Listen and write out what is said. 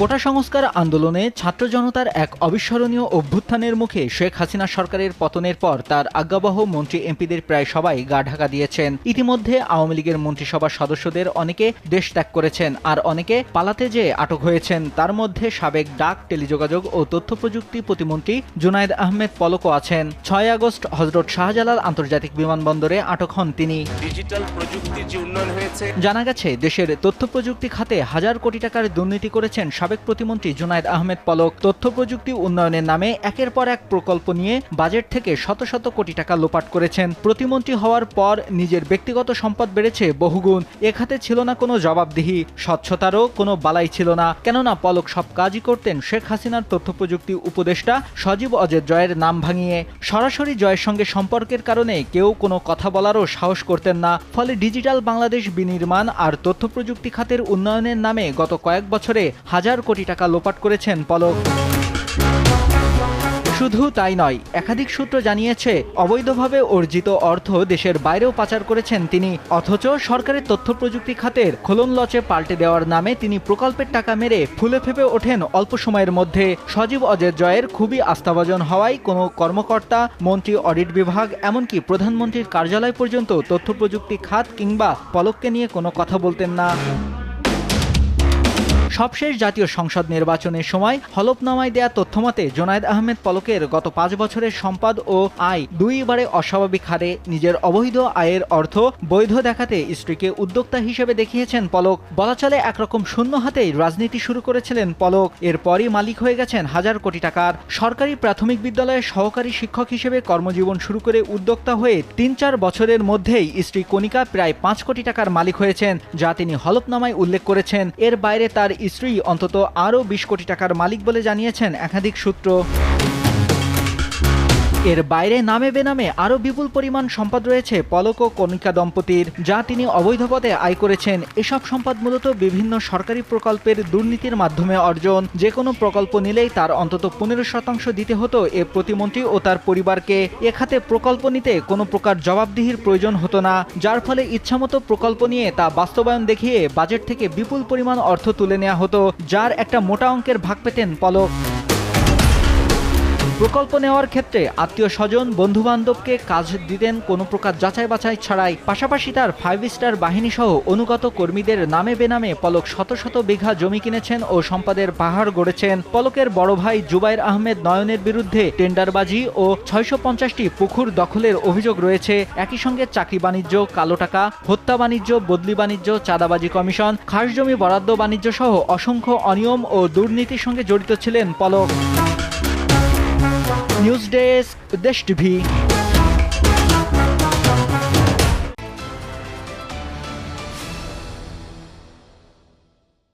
কোটা সংস্কার আন্দোলনে ছাত্র জনতার এক অবিস্মরণীয় অভ্যুত্থানের মুখে শেখ হাসিনা সরকারের পতনের পর তার আজ্ঞাবহ মন্ত্রী এমপিদের প্রায় সবাই গা ঢাকা দিয়েছেন। ইতিমধ্যে আওয়ামী লীগের মন্ত্রিসভার সদস্যদের অনেকে দেশ ত্যাগ করেছেন আর অনেকে পালাতে যেয়ে আটক হয়েছেন। তার মধ্যে সাবেক ডাক টেলিযোগাযোগ ও তথ্য প্রযুক্তি প্রতিমন্ত্রী জুনায়েদ আহমেদ পলকও আছেন। ছয় আগস্ট হজরত শাহজালাল আন্তর্জাতিক বিমানবন্দরে আটক হন তিনি। ডিজিটাল প্রযুক্তির যে উন্নয়ন হয়েছে জানা গেছে দেশের তথ্য প্রযুক্তি খাতে হাজার কোটি টাকার দুর্নীতি করেছেন সাবেক প্রতিমন্ত্রী জুনায়েদ আহমেদ পলক তথ্য প্রযুক্তি উন্নয়নের নামে একের পর এক প্রকল্প নিয়ে বাজেট থেকে শত শত কোটি টাকা লোপাট করেছেন। প্রতিমন্ত্রী হওয়ার পর নিজের ব্যক্তিগত সম্পদ বেড়েছে বহুগুণ। এ খাতে ছিল না কোনো জবাবদিহি। স্বচ্ছতারও কোনো বালাই ছিল না। কেননা পলক সব কাজই করতেন শেখ হাসিনার তথ্য প্রযুক্তি উপদেষ্টা সজীব অজয় জয়ের নাম ভাঙিয়ে। সরাসরি জয়ের সঙ্গে সম্পর্কের কারণে কেউ কোনো কথা বলারও সাহস করতেন না। ফলে ডিজিটাল বাংলাদেশ বিনির্মাণ আর তথ্য প্রযুক্তি খাতের উন্নয়নের নামে গত কয়েক বছরে হাজার কোটি টাকা লোপাট করেছেন পলক। শুধু তাই নয়, একাধিক সূত্র জানিয়েছে, অবৈধভাবে অর্জিত অর্থ দেশের বাইরেও পাচার করেছেন তিনি, অথচ সরকারের তথ্য প্রযুক্তি খাতের খোলন লচে পাল্টে দেওয়ার নামে তিনি প্রকল্পের টাকা মেরে ফুলে ফেপে ওঠেন অল্প সময়ের মধ্যে। সজীব অজয় জয়ের খুবই আস্থাভাজন হওয়ায় কোনো কর্মকর্তা, মন্ত্রী, অডিট বিভাগ, এমনকি প্রধানমন্ত্রীর কার্যালয় পর্যন্ত তথ্য প্রযুক্তি খাত কিংবা পলককে নিয়ে কোনো কথা বলতেন না। সবশেষ জাতীয় সংসদ নির্বাচনের সময় হলফনামায় দেয়া তথ্যমতে, জোনায়েদ আহমেদ পলকের গত পাঁচ বছরের সম্পদ ও আয় দুইবারে অস্বাভাবিক হারে নিজের অবৈধ আয়ের অর্থ বৈধ দেখাতে স্ত্রীকে উদ্যোক্তা হিসেবে দেখিয়েছেন পলক। বলা চলে একরকম শূন্য হাতেই রাজনীতি শুরু করেছিলেন পলক। এরপরই মালিক হয়ে গেছেন হাজার কোটি টাকার সরকারি প্রাথমিক বিদ্যালয়ের সহকারী শিক্ষক হিসেবে কর্মজীবন শুরু করে উদ্যোক্তা হয়ে তিন চার বছরের মধ্যেই স্ত্রী কণিকা প্রায় পাঁচ কোটি টাকার মালিক হয়েছেন, যা তিনি হলফনামায় উল্লেখ করেছেন। এর বাইরে তার স্ত্রী অন্তত আরও বিশ কোটি টাকার মালিক বলে জানিয়েছেন একাধিক সূত্র। এর বাইরে নামে বেনামে আরও বিপুল পরিমাণ সম্পদ রয়েছে পলক ও কণিকা দম্পতির, যা তিনি অবৈধ পথে আয় করেছেন। এসব সম্পদ মূলত বিভিন্ন সরকারি প্রকল্পের দুর্নীতির মাধ্যমে অর্জন। যে কোনো প্রকল্প নিলেই তার অন্তত পনেরো শতাংশ দিতে হতো এ প্রতিমন্ত্রী ও তার পরিবারকে। এ খাতে প্রকল্প নিতে কোনো প্রকার জবাবদিহির প্রয়োজন হতো না, যার ফলে ইচ্ছামতো প্রকল্প নিয়ে তা বাস্তবায়ন দেখিয়ে বাজেট থেকে বিপুল পরিমাণ অর্থ তুলে নেওয়া হতো, যার একটা মোটা অঙ্কের ভাগ পেতেন পলক। প্রকল্প নেওয়ার ক্ষেত্রে আত্মীয় স্বজন বন্ধু বান্ধবকে কাজ দিতেন, কোনো প্রকার যাচাই বাছাই ছাড়াই। পাশাপাশি তার ফাইভ স্টার বাহিনী সহ অনুগত কর্মীদের নামে বেনামে পলক শত শত বিঘা জমি কিনেছেন ও সম্পদের পাহাড় গড়েছেন। পলকের বড় ভাই জুবাইর আহমেদ নয়নের বিরুদ্ধে টেন্ডারবাজি ও ছয়শো পঞ্চাশটি পুকুর দখলের অভিযোগ রয়েছে। একই সঙ্গে চাকরি বাণিজ্য, কালো টাকা, হত্যা বাণিজ্য, বদলি বাণিজ্য, চাঁদাবাজি কমিশন, খাস জমি বরাদ্দ বাণিজ্য সহ অসংখ্য অনিয়ম ও দুর্নীতির সঙ্গে জড়িত ছিলেন Palak. News desk Uddeshya TV